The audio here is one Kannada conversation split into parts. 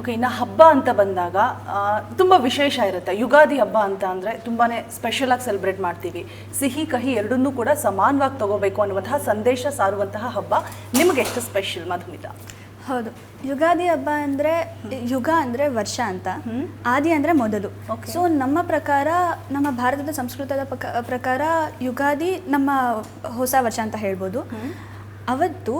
ಓಕೆ ಇನ್ನು ಹಬ್ಬ ಅಂತ ಬಂದಾಗ ತುಂಬ ವಿಶೇಷ ಇರುತ್ತೆ. ಯುಗಾದಿ ಹಬ್ಬ ಅಂತ ಅಂದರೆ ತುಂಬಾ ಸ್ಪೆಷಲಾಗಿ ಸೆಲೆಬ್ರೇಟ್ ಮಾಡ್ತೀವಿ. ಸಿಹಿ ಕಹಿ ಎರಡನ್ನೂ ಕೂಡ ಸಮಾನವಾಗಿ ತಗೋಬೇಕು ಅನ್ನುವಂತಹ ಸಂದೇಶ ಸಾರುವಂತಹ ಹಬ್ಬ. ನಿಮಗೆ ಎಷ್ಟು ಸ್ಪೆಷಲ್ ಮಧುಮಿತಾ? ಹೌದು. ಯುಗಾದಿ ಹಬ್ಬ ಅಂದರೆ ಯುಗ ಅಂದರೆ ವರ್ಷ ಅಂತ. ಆದಿ ಅಂದರೆ ಮೊದಲು. ಸೊ ನಮ್ಮ ಪ್ರಕಾರ ನಮ್ಮ ಭಾರತದ ಸಂಸ್ಕೃತದ ಪ್ರಕಾರ ಯುಗಾದಿ ನಮ್ಮ ಹೊಸ ವರ್ಷ ಅಂತ ಹೇಳ್ಬೋದು. ಅವತ್ತು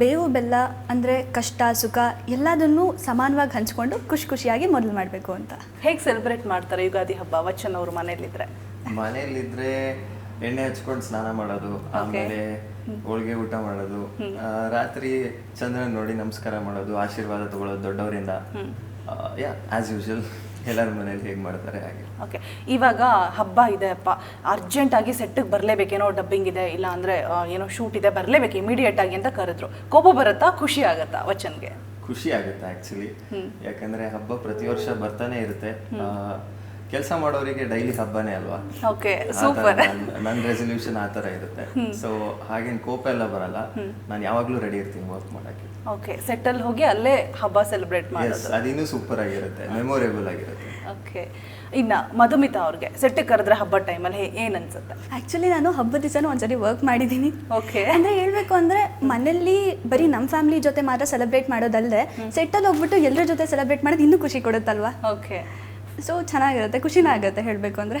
ಬೇವು ಬೆಲ್ಲ ಅಂದರೆ ಕಷ್ಟ ಸುಖ ಎಲ್ಲದನ್ನೂ ಸಮಾನವಾಗಿ ಹಂಚ್ಕೊಂಡು ಖುಷಿ ಖುಷಿಯಾಗಿ ಮೊದಲು ಮಾಡಬೇಕು ಅಂತ. ಹೇಗೆ ಸೆಲೆಬ್ರೇಟ್ ಮಾಡ್ತಾರೆ ಯುಗಾದಿ ಹಬ್ಬ? ವಚನ್ ಅವರು ಮನೆಯಲ್ಲಿದ್ದರೆ ಮನೆಯಲ್ಲಿದ್ದರೆ ಎಣ್ಣೆ ಹಚ್ಕೊಂಡು ಸ್ನಾನ ಮಾಡೋದು ಆಮೇಲೆ ಹೋಳಿಗೆ ಊಟ ಮಾಡೋದು ರಾತ್ರಿ ಚಂದ್ರನ ನೋಡಿ ನಮಸ್ಕಾರ ಮಾಡೋದು ಆಶೀರ್ವಾದ ತಗೊಳ್ಳೋದು ದೊಡ್ಡವರಿಂದ. ಯಾ ಆಸ್ ಯೂಶುವಲ್ ಎಲ್ಲರ ಮನೇಲಿ ಹೇಗೆ ಮಾಡ್ತಾರೆ ಹಾಗೆ. ಓಕೆ ಇವಾಗ ಹಬ್ಬ ಇದೆ ಅಪ್ಪ. ಅರ್ಜೆಂಟಾಗಿ ಸೆಟ್ಟಿಗೆ ಬರಲೇಬೇಕೇನೋ ಡಬ್ಬಿಂಗ್ ಇದೆ ಇಲ್ಲ ಅಂದ್ರೆ ಏನೋ ಶೂಟ್ ಇದೆ ಬರಲೇಬೇಕು ಇಮಿಡಿಯೇಟ್ ಆಗಿ ಅಂತ ಕರೆದ್ರು. ಕೋಪ ಬರುತ್ತಾ ಖುಷಿ ಆಗುತ್ತಾ ವಚನ್ಗೆ? ಖುಷಿ ಆಗುತ್ತೆ ಆಕ್ಚುಲಿ ಯಾಕಂದ್ರೆ ಹಬ್ಬ ಪ್ರತಿ ವರ್ಷ ಬರ್ತಾನೆ ಇರುತ್ತೆ. ಕೆಲಸ ಮಾಡೋರಿಗೆ ಡೈಲಿ ಹಬ್ಬನೇ ಅಲ್ವಾ? ಓಕೆ ಸೂಪರ್ ನನ್- ನನ್ನ ರೆಸೊಲ್ಯೂಷನ್ ಆ ಥರ ಇರುತ್ತೆ. ಸೊ ಹಾಗೇನು ಕೋಪ ಎಲ್ಲ ಬರಲ್ಲ. ನಾನು ಯಾವಾಗಲೂ ರೆಡಿ ಇರ್ತೀನಿ ವರ್ಕ್ ಮಾಡೋಕ್ಕೆ. ಓಕೆ ಸೆಟ್ಟಲ್ಲಿ ಹೋಗಿ ಅಲ್ಲೇ ಹಬ್ಬ ಸೆಲೆಬ್ರೇಟ್ ಎಸ್ ಮಾಡೋದು. ಅದಿನ್ನೂ ಸೂಪರ್ ಆಗಿರುತ್ತೆ ಮೆಮೊರೇಬಲ್ ಆಗಿರುತ್ತೆ. ಓಕೆ ಇನ್ನ ಮಧುಮಿತಾ ಅವ್ರಿಗೆ ಸೆಟ್ಟಿಗೆ ಕರೆದ್ರೆ ಹಬ್ಬ ಟೈಮಲ್ಲಿ ಏನ್ ಅನ್ಸುತ್ತೆ? ಆ್ಯಕ್ಚುಲಿ ನಾನು ಹಬ್ಬದ ದಿವಸನೂ ಒಂದ್ಸರಿ ವರ್ಕ್ ಮಾಡಿದ್ದೀನಿ ಓಕೆ ಅಂದರೆ ಹೇಳ್ಬೇಕು ಅಂದರೆ ಮನೆಯಲ್ಲಿ ಬರೀ ನಮ್ಮ ಫ್ಯಾಮಿಲಿ ಜೊತೆ ಮಾತ್ರ ಸೆಲೆಬ್ರೇಟ್ ಮಾಡೋದಲ್ಲದೆ ಸೆಟ್ಟಲ್ಲಿ ಹೋಗ್ಬಿಟ್ಟು ಎಲ್ಲರ ಜೊತೆ ಸೆಲೆಬ್ರೇಟ್ ಮಾಡೋದು ಇನ್ನೂ ಖುಷಿ ಕೊಡುತ್ತಲ್ವಾ? ಓಕೆ ಸೊ ಚೆನ್ನಾಗಿರುತ್ತೆ ಖುಷಿನೇ ಆಗುತ್ತೆ ಹೇಳಬೇಕು ಅಂದರೆ.